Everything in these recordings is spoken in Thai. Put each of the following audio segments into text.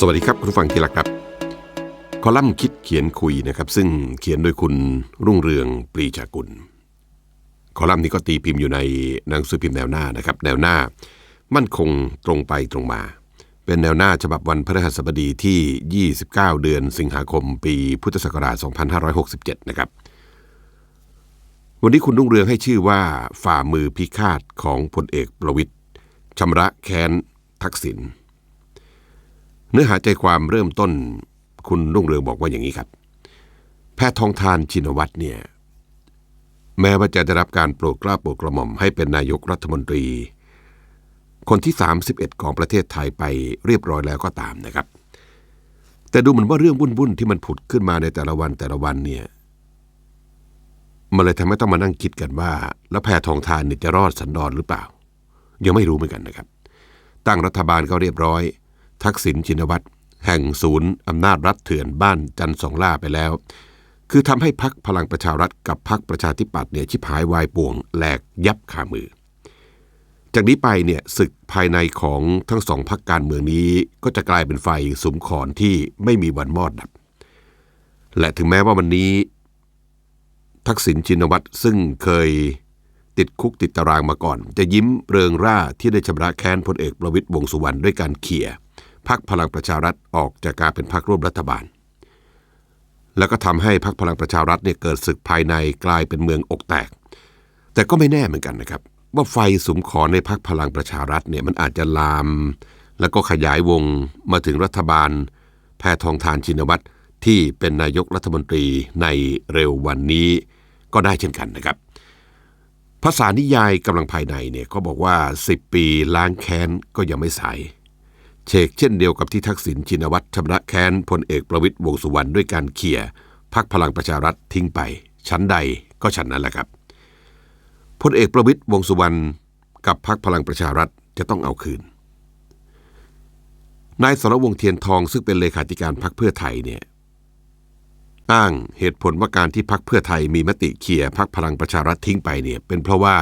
สวัสดีครับคุณผู้ฟังที่รักครับ คอลัมน์คิดเขียนคุยนะครับ ซึ่งเขียนโดยคุณรุ่งเรืองปรีชากุล คอลัมน์นี้ก็ตีพิมพ์อยู่ในหนังสือพิมพ์แนวหน้านะครับ แนวหน้ามั่นคงตรงไปตรงมา เป็นแนวหน้าฉบับวันพฤหัสบดีที่ 29 เดือนสิงหาคมปีพุทธศักราช 2567 นะครับ วันนี้คุณรุ่งเรืองให้ชื่อว่าฝ่ามือพิฆาตของพลเอกประวิตย์ชำระแค้นทักษิณ เนื้อหาใจความเริ่มต้นคุณรุ่งเรืองบอกว่าอย่างนี้ครับ แพทย์ทองทานชินวัตรเนี่ยแม้ว่าจะได้รับการโปรดกล้าโปรดกระหม่อมให้เป็นนายกรัฐมนตรี คนที่ 31 ของประเทศไทยไปเรียบร้อยแล้วก็ตามนะครับ แต่ดูเหมือนว่าเรื่องวุ่นๆที่มันผุดขึ้นมาในแต่ละวันแต่ละวันเนี่ยมันเลยทำให้ต้องมานั่งคิดกันว่า แล้วแพทองทานเนี่ยจะรอดสันดอนหรือเปล่า ยังไม่รู้เหมือนกันนะครับ ตั้งรัฐบาลก็เรียบร้อย ทักษิณชินวัตรแห่งศูนย์อำนาจรัฐเถื่อนบ้านจันทรสองล่าไปแล้ว คือทำให้พักพลังประชารัฐกับพักประชาธิปัตย์เนี่ยชิบหายวายป่วงแหลกยับขามือ จากนี้ไปเนี่ยศึกภายในของทั้งสองพักการเมืองนี้ก็จะกลายเป็นไฟสุมขอนที่ไม่มีวันมอดดับ และถึงแม้ว่าวันนี้ ทักษิณชินวัตรซึ่งเคยติดคุกติดตารางมาก่อน จะยิ้มเริงร่าที่ได้ชำระแค้นพลเอกประวิตยวงสุวรรณด้วยการเขี่ย พักพลังประชารัฐออกจากการเป็นพักร่วมรัฐบาล แล้วก็ทำให้พักพลังประชารัฐเนี่ยเกิดศึกภายในกลายเป็นเมืองอกแตก แต่ก็ไม่แน่เหมือนกันนะครับ ว่าไฟสุมขอในพักพลังประชารัฐเนี่ยมันอาจจะลาม แล้วก็ขยายวงมาถึงรัฐบาล แพทองทานชินวัตรที่เป็นนายกรัฐมนตรีในเร็ววันนี้ก็ได้เช่นกันนะครับ ภาษานิยายกำลังภายในเนี่ยเขาบอกว่า 10 ปีล้างแค้นก็ยังไม่สาย เชกเช่นเดียวกับที่ทักษิณชินวัตรชำระแค้นพลเอกประวิตยวงสุวรรณด้วยการเขี่ยพักพลังประชารัฐทิ้งไป ชั้นใดก็ชั้นนั้นแหละครับพลเอกประวิตยวงสุวรรณกับพักพลังประชารัฐจะต้องเอาคืนนายสรวงเทียนทองซึ่งเป็นเลขาธิการพักเพื่อไทยเนี่ยอ้างเหตุผลว่าการที่พักเพื่อไทยมีมติเขี่ยพักพลังประชารัฐทิ้งไปเนี่ยเป็นเพราะว่า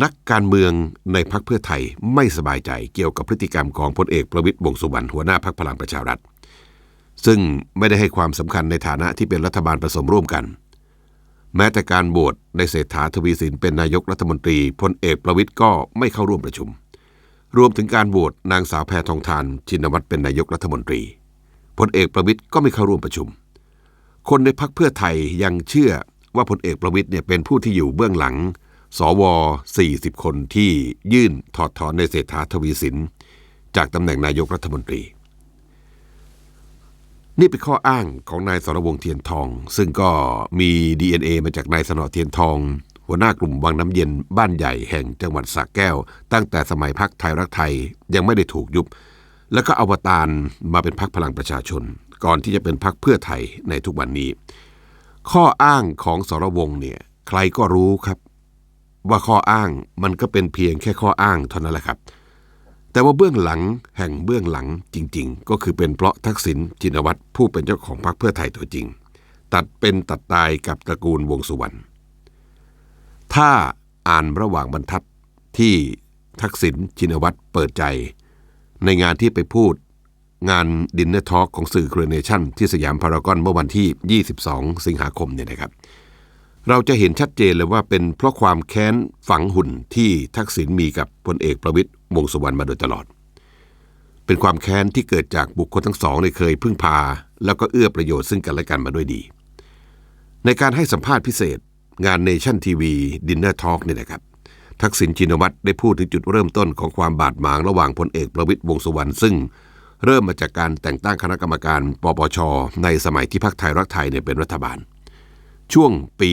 นักการเมืองในพักเพื่อไทยไม่สบายใจเกี่ยวกับพฤติกรรมของพลเอกประวิตยวงสุวรรณหัวหน้าพักพลังประชารัฐ ซึ่งไม่ได้ให้ความสำคัญในฐานะที่เป็นรัฐบาลผสมร่วมกัน แม้แต่การโหวตในเศรษฐาทวีสินเป็นนายกรัฐมนตรีพลเอกประวิตยก็ไม่เข้าร่วมประชุม รวมถึงการโหวตนางสาวแพทองทานชินวัตรเป็นนายกรัฐมนตรีพลเอกประวิตยก็ไม่เข้าร่วมประชุม คนในพักเพื่อไทยยังเชื่อว่าพลเอกประวิตยเนี่ยเป็นผู้ที่อยู่เบื้องหลัง สว 40 คนที่ยื่นถอดถอนในเศรษฐาทวีสิน จากตำแหน่งนายกรัฐมนตรี นี่เป็นข้ออ้างของนายสรวงเทียนทอง ซึ่งก็มี DNA มาจากนายสนอเทียนทอง หัวหน้ากลุ่มวังน้ำเย็นบ้านใหญ่แห่งจังหวัดสระแก้ว ตั้งแต่สมัยพักไทยรักไทยยังไม่ได้ถูกยุบ แล้วก็อวตารมาเป็นพักพลังประชาชน ก่อนที่จะเป็นพักเพื่อไทยในทุกวันนี้ ข้ออ้างของสรวงเนี่ยใครก็รู้ครับ ว่าข้ออ้างมันก็เป็นเพียงแค่ข้ออ้างเท่านั้นแหละครับ แต่ว่าเบื้องหลังแห่งเบื้องหลังจริง ๆ ก็คือเป็นเพราะทักษิณจินวัตรผู้เป็นเจ้าของพรรคเพื่อไทยตัวจริง ตัดเป็นตัดตายกับตระกูลวงสุวรรณถ้าอ่านระหว่างบรรทัดที่ทักษิณจินวัตรเปิดใจ ในงานที่ไปพูดงานดินเนอร์ทอล์กของสื่อครเนชั่นที่สยามพารากอนเมื่อวันที่ 22 สิงหาคมเนี่ยนะครับ เราจะเห็นชัดเจนเลยว่าเป็นเพราะความแค้นฝังหุ่นที่ทักษิณมีกับพลเอกประวิตยวงสุวรรณมาโดยตลอด เป็นความแค้นที่เกิดจากบุคคลทั้งสองในเคยพึ่งพา แล้วก็เอื้อประโยชน์ซึ่งกันและกันมาด้วยดี ในการให้สัมภาษณ์พิเศษ งานเนชั่นทีวีดินเนอร์ทอล์กนี่นะครับ ทักษิณชินวัตรได้พูดถึงจุดเริ่มต้นของความบาดหมางระหว่างพลเอกประวิตยวงสุวรรณซึ่งเริ่มมาจากการแต่งตั้งคณะกรรมการปปชในสมัยที่พรรคไทยรักไทยเนี่ยเป็นรัฐบาล ช่วงปี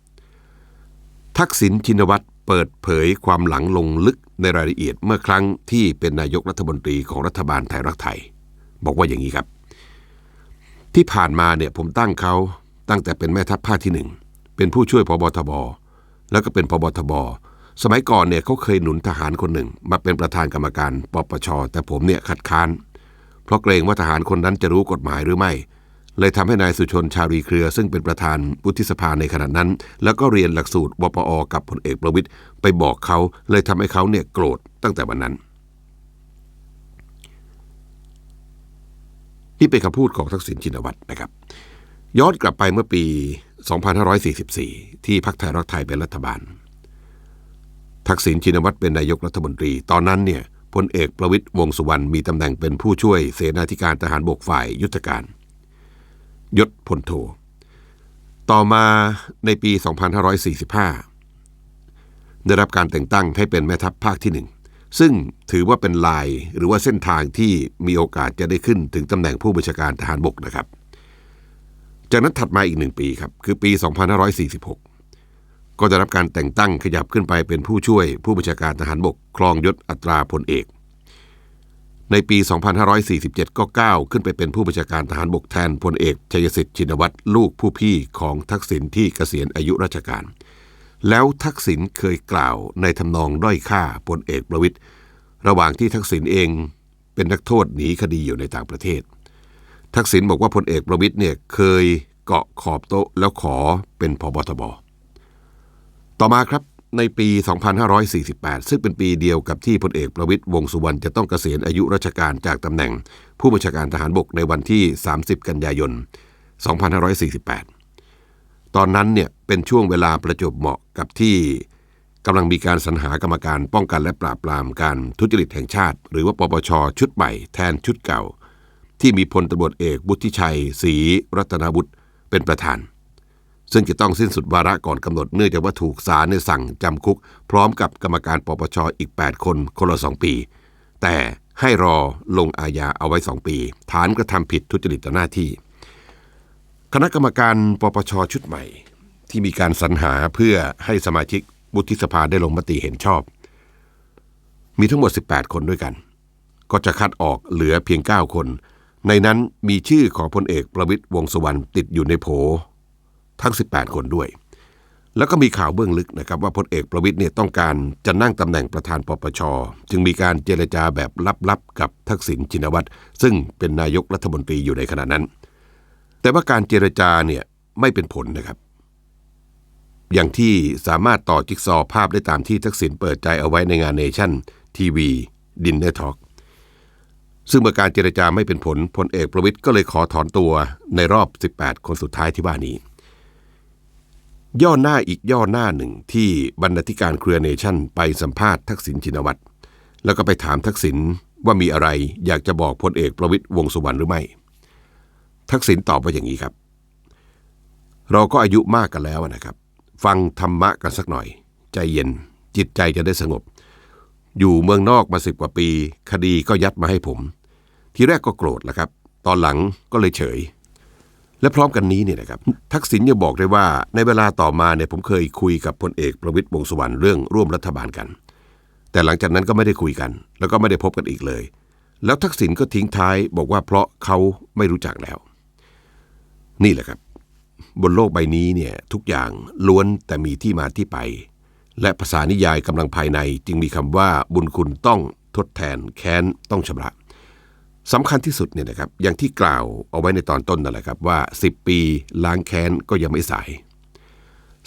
2548 ทักษิณชินวัตรเปิดเผยความหลังลงลึกในรายละเอียดเมื่อครั้งที่เป็นนายกรัฐมนตรีของรัฐบาลไทยรักไทย บอกว่าอย่างนี้ครับ ที่ผ่านมาเนี่ยผมตั้งเขาตั้งแต่เป็นแม่ทัพภาคที่หนึ่งเป็นผู้ช่วยพบทบ แล้วก็เป็นพบทบ สมัยก่อนเนี่ยเขาเคยหนุนทหารคนหนึ่ง มาเป็นประธานกรรมการปปชแต่ผมเนี่ยขัดค้าน เพราะเกรงว่าทหารคนนั้นจะรู้กฎหมายหรือไม่ เลยทำให้นายสุชนชาลีเครือ ซึ่งเป็นประธานวุฒิสภาในขณะนั้น แล้วก็เรียนหลักสูตรวปอ กับพลเอกประวิตยไปบอกเขาเลยทำให้เขาเนี่ยโกรธตั้งแต่วันนั้น นี่เป็นคำพูดของทักษิณชินวัตรนะครับ ย้อนกลับไปเมื่อปี 2544 ที่พรรคไทยรักไทยเป็นรัฐบาล ทักษิณชินวัตรเป็นนายกรัฐมนตรี ตอนนั้นเนี่ยพลเอกประวิตยวงสุวรรณมีตำแหน่งเป็นผู้ช่วยเสนาธิการทหารบกฝ่ายยุทธการ ยศพลโท ต่อมาในปี 2545 ได้รับการแต่งตั้งให้เป็นแม่ทัพภาคที่หนึ่งซึ่งถือว่าเป็นลายหรือว่าเส้นทางที่มีโอกาสจะได้ขึ้นถึงตำแหน่งผู้บัญชาการทหารบกนะครับ จากนั้นถัดมาอีกหนึ่งปีครับ คือปี 2546 ก็ได้รับการแต่งตั้งขยับขึ้นไปเป็นผู้ช่วยผู้บัญชาการทหารบกครองยศอัตราพลเอก ในปี 2547 ก็ก้าวขึ้นไปเป็นผู้บัญชาการทหารบกแทนพลเอกชัยสิทธิ์ชินวัตรลูกผู้พี่ของทักษิณที่เกษียณอายุราชการ แล้วทักษิณเคยกล่าวในทำนองด้อยค่าพลเอกประวิตยระหว่างที่ทักษิณเองเป็นนักโทษหนีคดีอยู่ในต่างประเทศ ทักษิณบอกว่าพลเอกประวิตยเนี่ยเคยเกาะขอบโต๊ะแล้วขอเป็นพบทบต่อมาครับ ในปี 2548 ซึ่งเป็นปีเดียวกับที่พลเอกประวิตยวงสุวรรณจะต้องเกษียณอายุราชการจากตำแหน่ง ผู้บัญชาการทหารบกในวันที่ 30 กันยายน 2548 ตอนนั้นเนี่ยเป็นช่วงเวลาประจบเหมาะกับที่กำลังมีการสรรหากรรมการป้องกันและปราบปรามการทุจริตแห่งชาติ หรือว่าปปชชุดใหม่แทนชุดเก่า ที่มีพลตำรวจเอกบุธิชัยศรีรัตนบุตรเป็นประธาน ซึ่งจะต้องสิ้นสุดวาระก่อนกำหนดเนื่องจากว่าถูกศาลเนี่ยสั่งจำคุก พร้อมกับกรรมการปปชอีก 8 คนคนละ 2 ปี แต่ให้รอลงอาญาเอาไว้ 2 ปี ฐานกระทำผิดทุจริตต่อหน้าที่ คณะกรรมการปปชชุดใหม่ ที่มีการสรรหาเพื่อให้สมาชิกวุฒิสภาได้ลงมติเห็นชอบ มีทั้งหมด 18 คนด้วยกัน ก็จะคัดออกเหลือเพียง 9 คน ในนั้นมีชื่อของพลเอกประวิตยวงษ์สุวรรณติดอยู่ในโผ ทั้ง 18 คนด้วย แล้วก็มีข่าวเบื้องลึกนะครับว่าพลเอกประวิตยเนี่ยต้องการจะนั่งตำแหน่งประธานปปช จึงมีการเจรจาแบบลับๆกับทักษิณชินวัตรซึ่งเป็นนายกรัฐมนตรีอยู่ในขณะนั้น แต่ว่าการเจรจาเนี่ยไม่เป็นผลนะครับ อย่างที่สามารถต่อจิ๊กซอว์ภาพได้ตามที่ทักษิณเปิดใจเอาไว้ในงานเนชั่นทีวีดินเนอร์ทอล์กซึ่งเมื่อการเจรจาไม่เป็นผลพลเอกประวิตยก็เลยขอถอนตัวในรอบ 18 คนสุดท้ายที่ว่านี้ ย่อหน้าอีกย่อหน้าหนึ่งที่บรรณาธิการเครือเนชั่นไปสัมภาษณ์ทักษิณชินวัตร แล้วก็ไปถามทักษิณว่ามีอะไรอยากจะบอกพลเอกประวิตยวงสุวรรณหรือไม่ ทักษิณตอบว่าอย่างนี้ครับ เราก็อายุมากกันแล้วนะครับ ฟังธรรมะกันสักหน่อย ใจเย็น จิตใจจะได้สงบ อยู่เมืองนอกมาสิบกว่าปี คดีก็ยัดมาให้ผม ทีแรกก็โกรธแหละครับ ตอนหลังก็เลยเฉย และพร้อมกันนี้เนี่ยนะครับทักษิณยังบอกได้ว่าในเวลาต่อมาเนี่ยผมเคยคุยกับพลเอกประวิตยวงษ์สุวรรณเรื่องร่วมรัฐบาลกัน แต่หลังจากนั้นก็ไม่ได้คุยกัน แล้วก็ไม่ได้พบกันอีกเลย แล้วทักษิณก็ทิ้งท้ายบอกว่าเพราะเขาไม่รู้จักแล้ว นี่แหละครับ บนโลกใบนี้เนี่ยทุกอย่างล้วนแต่มีที่มาที่ไป และภาษานิยายกำลังภายในจึงมีคำว่าบุญคุณต้องทดแทนแค้นต้องชำระ สำคัญที่สุดเนี่ยนะครับอย่างที่กล่าวเอาไว้ในตอนต้นนั่นแหละครับว่า 10 ปีล้างแค้นก็ยังไม่สาย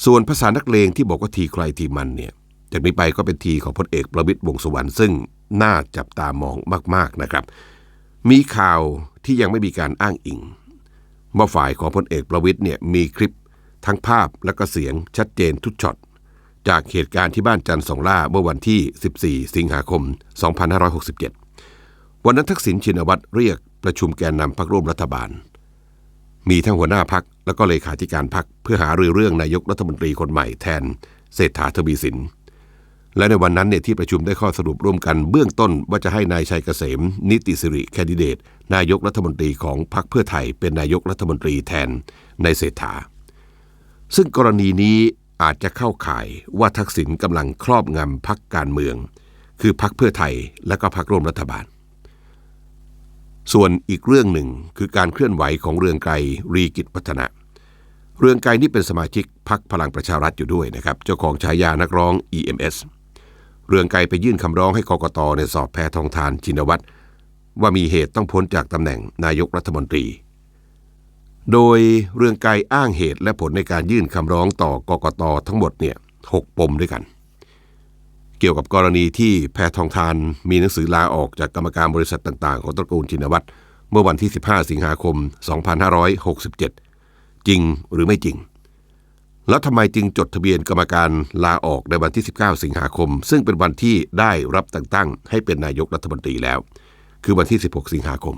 ส่วนภาษานักเลงที่บอกว่าทีใครทีมันเนี่ยจากนี้ไปก็เป็นทีของพลเอกประวิตยวงสุวรรณซึ่งน่าจับตามองมากๆนะครับ มีข่าวที่ยังไม่มีการอ้างอิงว่าฝ่ายของพลเอกประวิตยเนี่ยมีคลิปทั้งภาพและก็เสียงชัดเจนทุกช็อตจากเหตุการณ์ที่บ้านจันทร์สองล่าเมื่อวันที่ 14 สิงหาคม 2567 วันนั้นทักษิณชินวัตรเรียกประชุมแกนนำพรรคร่วมรัฐบาล มีทั้งหัวหน้าพักแล้วก็เลขาธิการพักเพื่อหารือเรื่องนายกรัฐมนตรีคนใหม่แทนเศรษฐาทวีสิน และในวันนั้นเนี่ยที่ประชุมได้ข้อสรุปร่วมกันเบื้องต้นว่าจะให้นายชัยเกษม นิติสิริแคนดิเดต นายกรัฐมนตรีของพรรคเพื่อไทยเป็นนายกรัฐมนตรีแทนในเศรษฐา ซึ่งกรณีนี้อาจจะเข้าข่ายว่าทักษิณกำลังครอบงำพรรคการเมือง คือพรรคเพื่อไทยและก็พรรคร่วมรัฐบาล ส่วนอีกเรื่องหนึ่งคือการเคลื่อนไหวของเรืองไกรรีกิจพัฒนะ เรืองไกรนี่เป็นสมาชิกพรรคพลังประชารัฐอยู่ด้วยนะครับ เจ้าของฉายานักร้อง EMS เรืองไกรไปยื่นคำร้องให้กกตในสอบแพทองทานชินวัตรว่ามีเหตุต้องพ้นจากตำแหน่งนายกรัฐมนตรี โดยเรืองไกรอ้างเหตุและผลในการยื่นคำร้องต่อกกตทั้งหมดเนี่ยหกปมด้วยกัน เกี่ยวกับกรณีที่แพทองทานมีหนังสือลาออกจากกรรมการบริษัทต่างๆ ของตระกูลชินวัตรเมื่อวันที่ 15 สิงหาคม 2567 จริงหรือไม่จริง แล้วทำไมจึงจดทะเบียนกรรมการลาออกในวันที่ 19 สิงหาคม ซึ่งเป็นวันที่ได้รับแต่งตั้ง ให้เป็นนายกรัฐมนตรีแล้ว คือวันที่ 16 สิงหาคม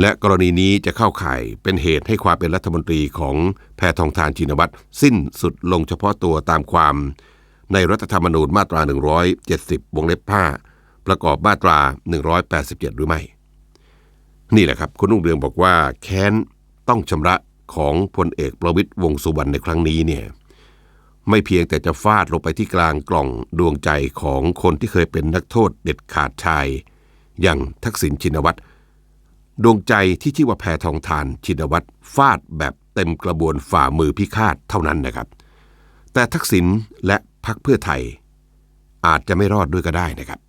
และกรณีนี้จะเข้าข่ายเป็นเหตุให้ความเป็นรัฐมนตรีของแพทองทานชินวัตรสิ้นสุดลงเฉพาะตัวตามความ ในรัฐธรรมนูญมาตรา 170 วงเล็บ 5 ประกอบมาตรา 187 หรือไม่ นี่แหละครับ คุณนุ่งเรืองบอกว่าแค้นต้องชำระของพลเอกประวิตยวงสุวรรณในครั้งนี้เนี่ยไม่เพียงแต่จะฟาดลงไปที่กลางกล่องดวงใจของคนที่เคยเป็นนักโทษเด็ดขาดชาย อย่างทักษิณชินวัตรดวงใจที่ชื่อว่าแพทองทานชินวัตรฟาดแบบเต็มกระบวนฝ่ามือพิฆาตเท่านั้นนะครับ แต่ทักษิณและ พักเพื่อไทย อาจจะไม่รอดด้วยก็ได้นะครับ